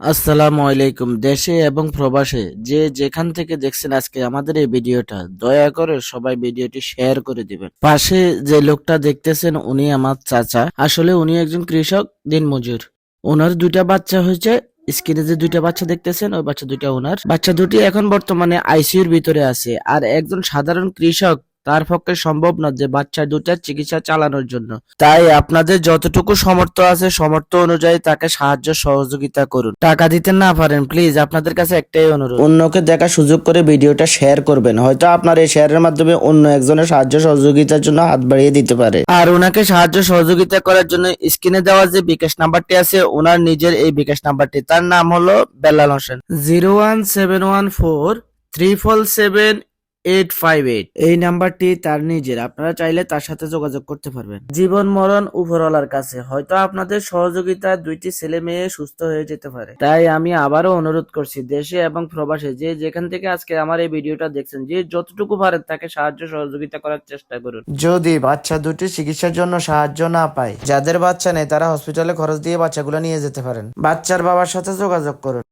আসসালামু আলাইকুম, দেশে এবং প্রবাসে যে যেখান থেকে দেখছেন আজকে আমাদের এই ভিডিওটা, দয়া করে সবাই ভিডিওটি শেয়ার করে দিবেন। পাশে যে লোকটা দেখতেছেন, উনি আমার চাচা। আসলে উনি একজন কৃষক দিনমজুর ওনার দুইটা বাচ্চা হয়েছে। স্ক্রিনে যে দুইটা বাচ্চা দেখতেছেন, ওই বাচ্চা দুইটা ওনার। বাচ্চা দুটি এখন বর্তমানে আইসিইউর ভিতরে আছে। আর একজন সাধারণ কৃষক তার পক্ষে সম্ভব না যে বাচ্চা দুটার চিকিৎসা চালানোর জন্য। তাই আপনাদের যতটুকু সমর্থ আছে, সমর্থ অনুযায়ী তাকে সাহায্য সহযোগিতা করুন। টাকা দিতে না পারেন প্লিজ আপনাদের কাছে একটাই অনুরোধ। অন্যকে দেখার সুযোগ করে ভিডিওটা শেয়ার করবেন। হয়তো আপনার এই শেয়ারের মাধ্যমে অন্য একজনের সাহায্য সহযোগিতার জন্য হাত বাড়িয়ে দিতে পারে। আর ওনাকে সাহায্য সহযোগিতা করার জন্য স্ক্রিনে দেওয়া যে বিকাশ নাম্বারটি আছে, ওনার নিজের এই বিকাশ নাম্বারটি। তার নাম হলো Belal Hossain. Zero one seven one four three four seven এই নাম্বারটি তার নিজের। আপনারা চাইলে তার সাথে যোগাযোগ করতে পারবেন। জীবন মরণ উপরওয়ালার কাছে। হয়তো আপনাদের সহযোগিতা দুইটি ছেলে মেয়ে সুস্থ হয়ে যেতে পারে। তাই আমি আবারও অনুরোধ করছি দেশে এবং প্রবাসে যে যেখান থেকে আজকে আমার এই ভিডিওটা দেখছেন যে যতটুকু পারেন তাকে সাহায্য সহযোগিতা করার চেষ্টা করুন। যদি বাচ্চা দুটি চিকিৎসার জন্য সাহায্য না পায় যাদের বাচ্চা নেই তারা হসপিটালে খরচ দিয়ে বাচ্চাগুলো নিয়ে যেতে পারেন। বাচ্চার বাবার সাথে যোগাযোগ করুন।